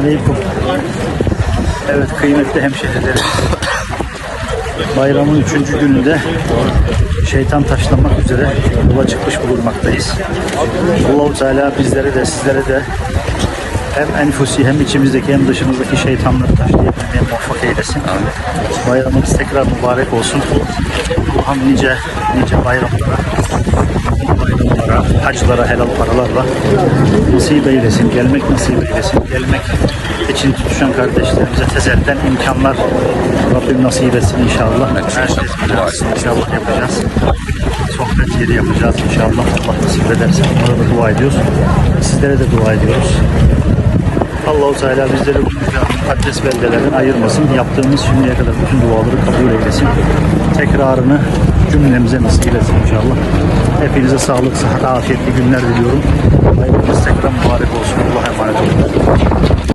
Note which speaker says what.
Speaker 1: Aleyküm. Evet kıymetli hemşehrilerim. Bayramın üçüncü gününde şeytan taşlamak üzere yola çıkmış bulunmaktayız. Allah-u Teala bizlere de sizlere de hem enfusi hem içimizdeki hem dışımızdaki şeytanları taşlayabilmeye muvaffak eylesin. Bayramımız tekrar mübarek olsun. Allah'ım nice nice bayramlara haclara, helal paralarla nasip eylesin, gelmek nasip eylesin. Gelmek için tutuşan kardeşlerimize tezelden imkanlar Rabbim nasip etsin inşallah. Herkes bilir. inşallah yapacağız. Sohbet yeri yapacağız inşallah. Allah nasip ederse. Onlara da dua ediyoruz. Sizlere de dua ediyoruz. Allahu Teala bizleri bu mukaddes beldelerden ayırmasın. Yaptığımız şimdiye kadar bütün duaları kabul eylesin. Tekrarını cümlemize nasip etsin inşallah. Hepinize sağlık, sıhhat, afiyetli günler diliyorum. Bayramınız